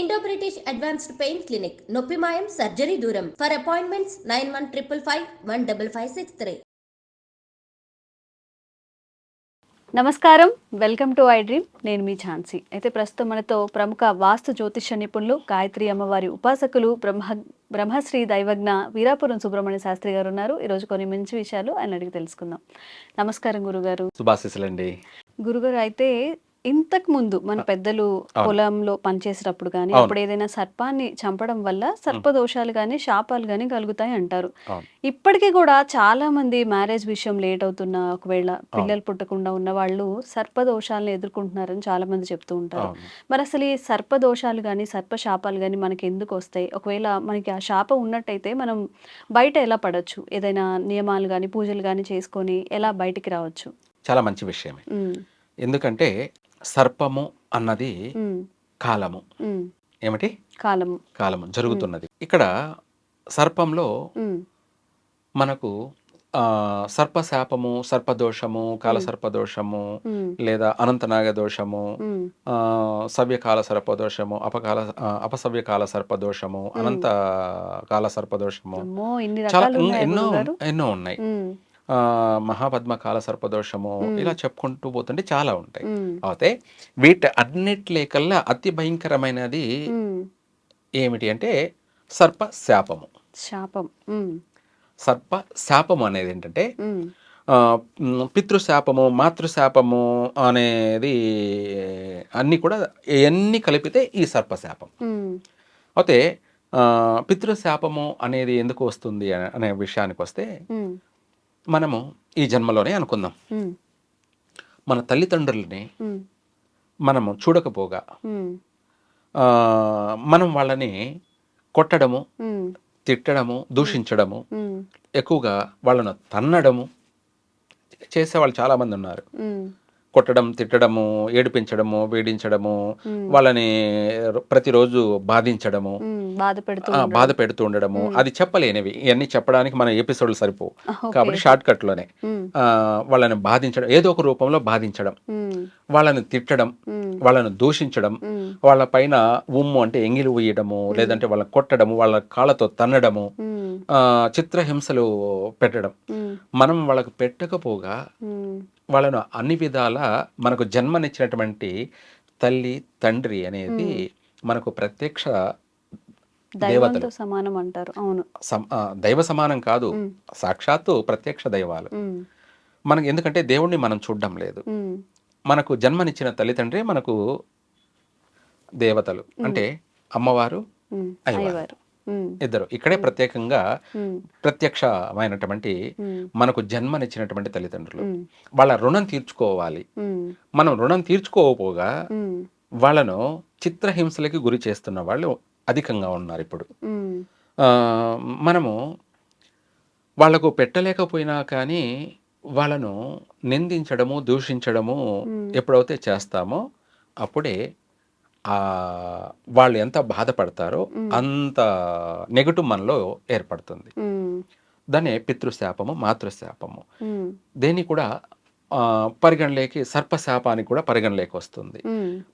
Indo British advanced pain clinic నొప్పి మాయం surgery దూరం for appointments nine one triple five one double five six three నమస్కారం. Welcome to I dream నేను మీ ఝాన్సీ. అయితే ప్రస్తుతం మనతో ప్రముఖ వాస్తు జ్యోతిష నిపుణులు గాయత్రి అమ్మవారి ఉపాసకులు బ్రహ్మ బ్రహ్మశ్రీ దైవజ్ఞ వీరాపురం సుబ్రహ్మణ్య శాస్త్రి గారు ఉన్నారు. ఈరోజు కొన్ని మంచి విషయాలు ఆయన అడిగి తెలుసుకుందాం. నమస్కారం గురుగారు. శుభాశీస్సులండి. గురుగారు అయితే ఇంతకు ముందు మన పెద్దలు పొలంలో పనిచేసేటప్పుడు కానీ. అప్పుడు ఏదైనా సర్పాన్ని చంపడం వల్ల సర్పదోషాలు కానీ శాపాలు కానీ కలుగుతాయి అంటారు. ఇప్పటికీ కూడా చాలా మంది మ్యారేజ్ విషయం లేట్ అవుతున్న ఒకవేళ పిల్లలు పుట్టకుండా ఉన్న వాళ్ళు సర్పదోషాలను ఎదుర్కొంటున్నారని చాలా మంది చెప్తూ ఉంటారు. మరి అసలు ఈ సర్పదోషాలు కానీ సర్ప శాపాలు కానీ మనకి ఎందుకు వస్తాయి? ఒకవేళ మనకి ఆ శాపం ఉన్నట్టయితే మనం బయట ఎలా పడవచ్చు ఏదైనా నియమాలు కానీ పూజలు కానీ చేసుకొని ఎలా బయటికి రావచ్చు? చాలా మంచి విషయమే. ఎందుకంటే సర్పము అన్నది కాలము. ఏమిటి? కాలము. కాలము జరుగుతున్నది. ఇక్కడ సర్పంలో మనకు ఆ, సర్పశాపము సర్పదోషము కాలసర్పదోషము లేదా అనంతనాగ దోషము సవ్యకాల సర్పదోషము అపకాల అపసవ్యకాల సర్పదోషము అనంత కాల సర్పదోషము. చాలా ఎన్నో? ఎన్నో ఉన్నాయి. మహాపద్మ కాల సర్పదోషము ఇలా చెప్పుకుంటూ పోతుంటే చాలా ఉంటాయి. అయితే వీటి అన్నిట్లేకల్లా అతి భయంకరమైనది. ఏమిటి అంటే సర్ప శాపము. శాపం. సర్ప శాపము అనేది ఏంటంటే పితృశాపము మాతృశాపము అనేది అన్నీ కూడా ఇవన్నీ కలిపితే ఈ సర్పశాపం అయితే పితృశాపము అనేది ఎందుకు వస్తుంది అనే- విషయానికి వస్తే మనము ఈ జన్మలోనే అనుకుందాం. మన తల్లిదండ్రులని మనము చూడకపోగా మనం వాళ్ళని కొట్టడము తిట్టడము దూషించడము ఎక్కువగా వాళ్ళను తన్నడము చేసేవాళ్ళు చాలామంది ఉన్నారు. కొట్టడం తిట్టడము ఏడిపించడము వేడించడము వాళ్ళని ప్రతిరోజు బాధించడము బాధ పెడుతూ ఉండడము అది చెప్పలేనివి. ఇవన్నీ చెప్పడానికి మన ఎపిసోడ్లు సరిపోవు. ఓకే. కాబట్టి షార్ట్ కట్లోనే. ఉమ్, ఆ, వాళ్ళని బాధించడం ఏదో ఒక రూపంలో బాధించడం వాళ్ళని తిట్టడం వాళ్ళని దూషించడం వాళ్ళ పైన ఉమ్ము అంటే ఎంగిలి ఉయ్యడము లేదంటే వాళ్ళని కొట్టడము వాళ్ళ కాళ్ళతో తన్నడము చిత్రహింసలు పెట్టడం. మనం వాళ్ళకు పెట్టకపోగా వాళ్ళను అన్ని విధాల మనకు జన్మనిచ్చినటువంటి తల్లి తండ్రి అనేది మనకు ప్రత్యక్ష దైవంతో దేవతలు. సమానం అంటారు అవును దైవ సమానం కాదు. సాక్షాత్తు ప్రత్యక్ష దైవాలు. మనకి ఎందుకంటే దేవుణ్ణి మనం చూడడం లేదు. మనకు జన్మనిచ్చిన తల్లిదండ్రి మనకు దేవతలు. అంటే అమ్మవారు అయ్యవారు. ఇద్దరు. ఇక్కడే ప్రత్యేకంగా ప్రత్యక్షమైనటువంటి మనకు జన్మనిచ్చినటువంటి తల్లిదండ్రులు. వాళ్ళ రుణం తీర్చుకోవాలి. మనం రుణం తీర్చుకోకపోగా వాళ్ళను చిత్రహింసలకి గురి చేస్తున్న వాళ్ళు అధికంగా ఉన్నారు ఇప్పుడు. మనము వాళ్ళకు పెట్టలేకపోయినా కానీ వాళ్ళను నిందించడము దూషించడము ఎప్పుడైతే చేస్తామో అప్పుడే వాళ్ళు ఎంత బాధపడతారో అంత నెగటివ్ మనలో ఏర్పడుతుంది. దాన్నే పితృశాపము మాతృశాపము. దేన్ని కూడా పరిగణలోకి సర్పశాపానికి కూడా పరిగణలోకి వస్తుంది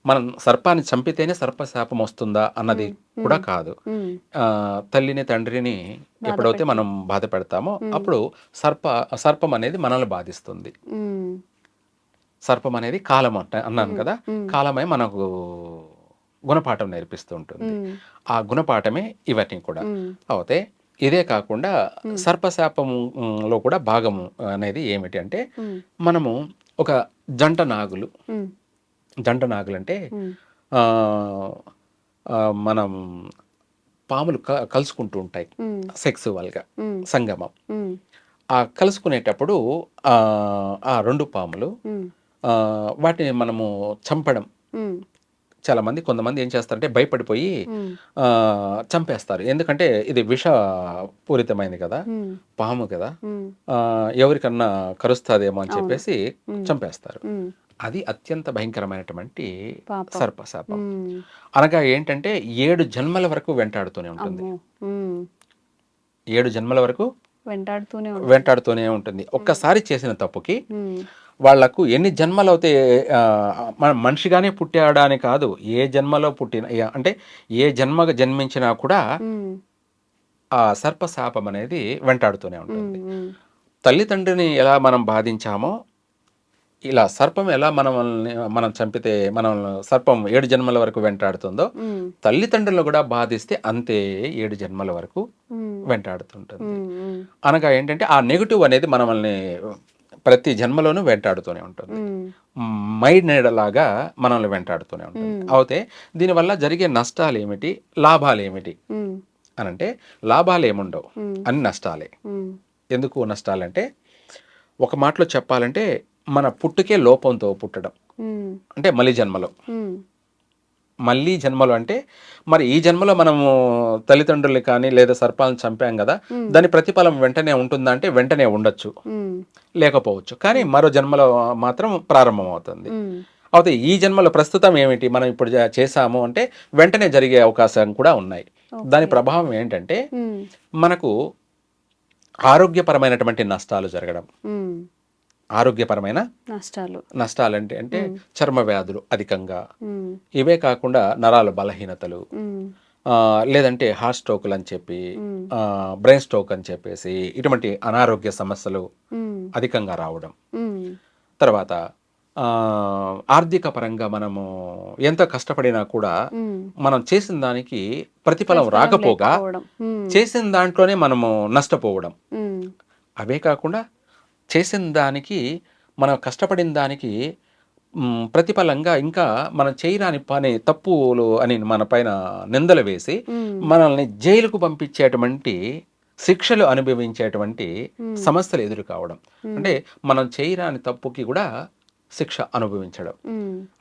మనం సర్పాన్ని చంపితేనే సర్పశాపం వస్తుందా అన్నది కూడా కాదు. తల్లిని తండ్రిని ఎప్పుడైతే మనం బాధ పెడతామో అప్పుడు సర్ప సర్పం అనేది మనల్ని బాధిస్తుంది. సర్పం అనేది కాలం అంట అన్నాను కదా. కాలమే మనకు గుణపాఠం నేర్పిస్తూ ఉంటుంది ఆ గుణపాఠమే ఇవన్నీ కూడా. అయితే ఇదే కాకుండా సర్పశాపంలో కూడా భాగము అనేది ఏమిటి అంటే మనము ఒక జంట నాగులు. జంట నాగులు అంటే మనం పాములు క- కలుసుకుంటూ ఉంటాయి. సెక్సువల్గా. సంగమం. ఆ కలుసుకునేటప్పుడు ఆ రెండు పాములు వాటిని మనము చంపడం. చాలా మంది కొంతమంది ఏం చేస్తారంటే భయపడిపోయి చంపేస్తారు. ఎందుకంటే ఇది విష పూరితమైంది కదా పాము కదా ఎవరికన్నా కరుస్తుందేమో అని చెప్పేసి చంపేస్తారు. అది అత్యంత భయంకరమైనటువంటి పాపం. సర్పశాపం. ఉమ్, అనగా ఏంటంటే ఏడు జన్మల వరకు వెంటాడుతూనే ఉంటుంది. ఏడు జన్మల వరకు వెంటాడుతూనే ఉంటుంది. వెంటాడుతూనే ఉంటుంది. ఒక్కసారి చేసిన తప్పుకి వాళ్ళకు ఎన్ని జన్మలు అయితే ఆ, మన మనిషిగానే పుట్టాడని కాదు ఏ జన్మలో పుట్టిన అంటే ఏ జన్మగా జన్మించినా కూడా ఆ సర్పశాపం అనేది వెంటాడుతూనే ఉంటుంది. తల్లిదండ్రిని ఎలా మనం బాధించామో ఇలా సర్పం ఎలా మనల్ని మనం చంపితే మనం సర్పం ఏడు జన్మల వరకు వెంటాడుతుందో ఉమ్, తల్లిదండ్రులను కూడా బాధిస్తే అంతే ఏడు జన్మల వరకు వెంటాడుతుంటుంది. అనగా ఏంటంటే ఆ నెగిటివ్ అనేది మనల్ని ప్రతి జన్మలోనూ వెంటాడుతూనే ఉంటుంది. ఉమ్, మై నీడలాగా మనల్ని వెంటాడుతూనే ఉంటుంది. అయితే దీనివల్ల జరిగే నష్టాలు ఏమిటి లాభాలు ఏమిటి అని అంటే లాభాలు ఏముండవు అన్ని నష్టాలే. ఎందుకు నష్టాలంటే ఒక మాటలో చెప్పాలంటే మన పుట్టుకే లోపంతో పుట్టడం. అంటే మళ్ళీ జన్మలో. మళ్ళీ జన్మలో అంటే మరి ఈ జన్మలో మనము తల్లిదండ్రులు కానీ లేదా సర్పాలను చంపాం కదా దాని ప్రతిఫలం వెంటనే ఉంటుందా అంటే వెంటనే ఉండొచ్చు. లేకపోవచ్చు. కానీ మరో జన్మలో మాత్రం ప్రారంభం అవుతుంది అయితే ఈ జన్మలో ప్రస్తుతం ఏమిటి మనం ఇప్పుడు చేసాము అంటే వెంటనే జరిగే అవకాశం కూడా ఉన్నాయి. దాని ప్రభావం ఏంటంటే మనకు ఆరోగ్యపరమైనటువంటి నష్టాలు జరగడం. ఆరోగ్యపరమైన నష్టాలు. నష్టాలు అంటే అంటే చర్మ వ్యాధులు అధికంగా. ఇవే కాకుండా నరాల బలహీనతలు. లేదంటే హార్ట్ స్ట్రోకులు అని చెప్పి. బ్రెయిన్ స్ట్రోక్ అని చెప్పేసి ఇటువంటి అనారోగ్య సమస్యలు అధికంగా రావడం. తర్వాత ఆర్థిక పరంగా మనము ఎంత కష్టపడినా కూడా మనం చేసిన దానికి ప్రతిఫలం రాకపోగా చేసిన దాంట్లోనే మనము నష్టపోవడం. అవే కాకుండా చేసిన దానికి మనం కష్టపడిన దానికి ప్రతిఫలంగా ఇంకా మనం చేయరాని పని తప్పులు అని మన పైన నిందలు వేసి మనల్ని జైలుకు పంపించేటువంటి శిక్షలు అనుభవించేటువంటి సమస్యలు ఎదురు కావడం. అంటే మనం చేయరాని తప్పుకి కూడా శిక్ష అనుభవించడం.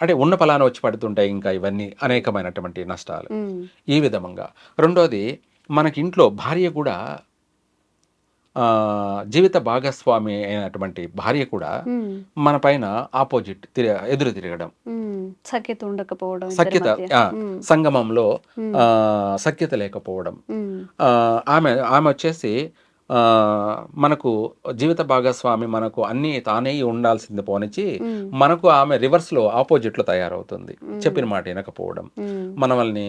అంటే ఉన్న ఫలాన వచ్చి పడుతుంటాయి ఇంకా ఇవన్నీ అనేకమైనటువంటి నష్టాలు. ఈ విధంగా. రెండోది మనకి ఇంట్లో భార్య కూడా జీవిత భాగస్వామి అయినటువంటి భార్య కూడా మన పైన ఆపోజిట్ ఎదురు తిరగడం. సఖ్యత ఉండకపోవడం సఖ్యత సంగమంలో ఆ, సఖ్యత లేకపోవడం. ఆమె ఆమె వచ్చేసి మనకు జీవిత భాగస్వామి మనకు అన్ని తానే ఉండాల్సింది పోనిచ్చి మనకు ఆమె రివర్స్లో ఆపోజిట్లో తయారవుతుంది. చెప్పిన మాట వినకపోవడం ఉమ్, మనల్ని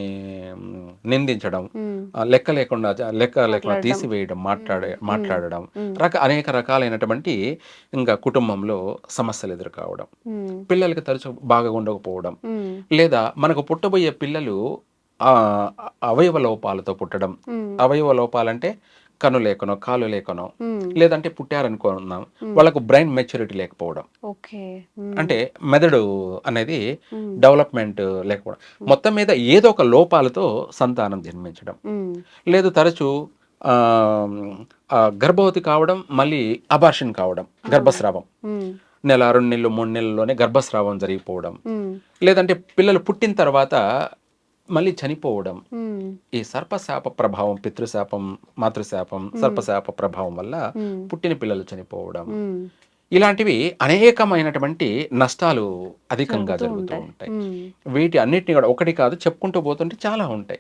మ్, నిందించడం లెక్క లేకుండా లెక్క లేకుండా తీసివేయడం మాట్లాడే మాట్లాడడం రక అనేక రకాలైనటువంటి ఇంకా కుటుంబంలో సమస్యలు ఎదుర్కోవడం. పిల్లలకి తరచు బాగా ఉండకపోవడం. లేదా మనకు పుట్టబోయే పిల్లలు ఆ అవయవ లోపాలతో పుట్టడం. అవయవ లోపాలంటే కను లేకనో కాలు లేకనో ఉమ్, లేదంటే పుట్టారనుకున్నాం వాళ్ళకు బ్రెయిన్ మెచ్యూరిటీ లేకపోవడం. ఓకే. ఉమ్, అంటే మెదడు అనేది డెవలప్మెంట్ లేకపోవడం. మొత్తం మీద ఏదో ఒక లోపాలతో సంతానం జన్మించడం. లేదు తరచూ గర్భవతి కావడం మళ్ళీ అబార్షన్ కావడం గర్భస్రావం. నెల రెండు నెలలు మూడు నెలల్లోనే గర్భస్రావం జరిగిపోవడం. లేదంటే పిల్లలు పుట్టిన తర్వాత మళ్ళీ చనిపోవడం ఈ సర్పశాప ప్రభావం పితృశాపం మాతృశాపం సర్పశాప ప్రభావం వల్ల పుట్టిన పిల్లలు చనిపోవడం. ఇలాంటివి అనేకమైనటువంటి నష్టాలు అధికంగా జరుగుతూ ఉంటాయి. వీటి అన్నిటిని కూడా ఒకటి కాదు చెప్పుకుంటూ పోతుంటే చాలా ఉంటాయి.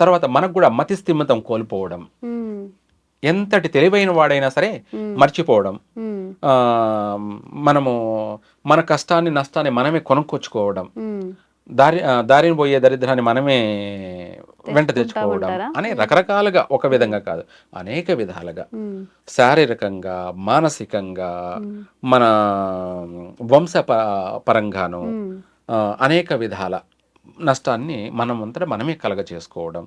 తర్వాత మనకు కూడా మతి స్థిమితం కోల్పోవడం ఎంతటి తెలివైన వాడైనా సరే మర్చిపోవడం. మనము మన కష్టాన్ని నష్టాన్ని మనమే కొనుక్కొచ్చుకోవడం. దారి దారిని పోయే దరిద్రాన్ని మనమే వెంట తెచ్చుకోవడం? అని రకరకాలుగా ఒక విధంగా కాదు అనేక విధాలుగా. శారీరకంగా మానసికంగా మన వంశ ప- పరంగాను అనేక విధాల నష్టాన్ని మనమంతటా మనమే కలగ చేసుకోవడం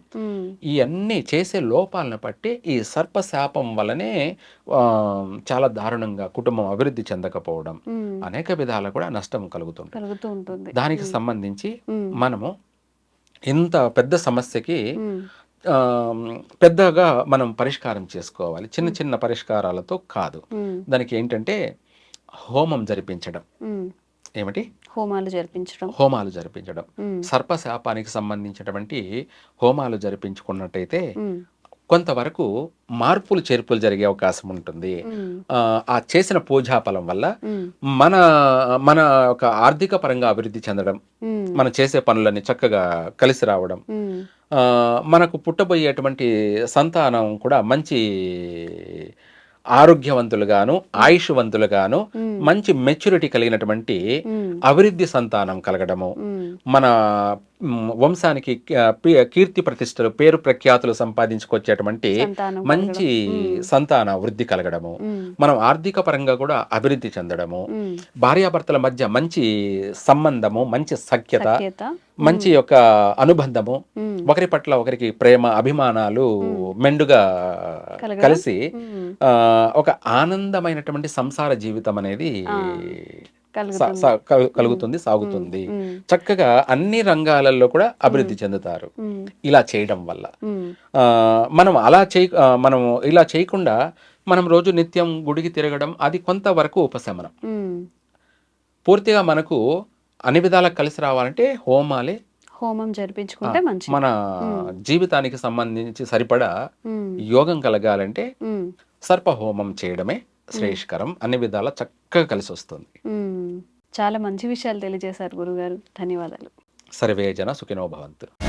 ఇవన్నీ చేసే లోపాలను బట్టి ఈ సర్పశాపం వల్లనే ఆ, చాలా దారుణంగా కుటుంబం అభివృద్ధి చెందకపోవడం. అనేక విధాల కూడా నష్టం కలుగుతుంటుంది దానికి సంబంధించి మనము ఇంత పెద్ద సమస్యకి పెద్దగా మనం పరిష్కారం చేసుకోవాలి. చిన్న చిన్న పరిష్కారాలతో కాదు. దానికి ఏంటంటే హోమం జరిపించడం. ఏమిటి? హోమాలు జరిపించడం. హోమాలు జరిపించడం. సర్పశాపానికి సంబంధించినటువంటి హోమాలు జరిపించుకున్నట్టయితే కొంతవరకు మార్పులు చేర్పులు జరిగే అవకాశం ఉంటుంది. ఆ, చేసిన పూజాఫలం వల్ల ఉమ్, మన మన ఒక ఆర్థిక పరంగా అభివృద్ధి చెందడం మనం చేసే పనులన్నీ చక్కగా కలిసి రావడం మనకు పుట్టబోయేటువంటి సంతానం కూడా మంచి ఆరోగ్యవంతులుగాను ఆయుష్వంతులుగాను. మంచి మెచ్యూరిటీ కలిగినటువంటి. అభివృద్ధి సంతానం కలగడము. మన వంశానికి కీర్తి ప్రతిష్టలు పేరు ప్రఖ్యాతులు సంపాదించుకొచ్చేటువంటి మంచి. సంతాన వృద్ధి కలగడము. మనం ఆర్థిక పరంగా కూడా అభివృద్ధి చెందడము. భార్యాభర్తల మధ్య మంచి సంబంధము మంచి సఖ్యత మంచి యొక్క అనుబంధము. ఒకరి పట్ల ఒకరికి ప్రేమ అభిమానాలు మెండుగా. కలిసి ఒక ఆనందమైనటువంటి సంసార జీవితం అనేది కలుగుతుంది. స- కలు- కలుగుతుంది సాగుతుంది. చక్కగా అన్ని రంగాలలో కూడా అభివృద్ధి చెందుతారు. ఇలా చేయడం వల్ల. మనం అలా చేయ మనం ఇలా చేయకుండా మనం రోజు నిత్యం గుడికి తిరగడం అది కొంతవరకు ఉపశమనం. పూర్తిగా మనకు అన్ని విధాలా కలిసి రావాలంటే హోమాలే. హోమం జరిపించుకుంటే మంచిది. మన జీవితానికి సంబంధించి సరిపడా. యోగం కలగాలంటే. సర్ప హోమం చేయడమే. శ్రేయస్కరం. అన్ని విధాలా చక్కగా కలిసి వస్తుంది. చాలా మంచి విషయాలు తెలియజేశారు గురుగారు. ధన్యవాదాలు. సర్వే జన సుఖినో భవంతు.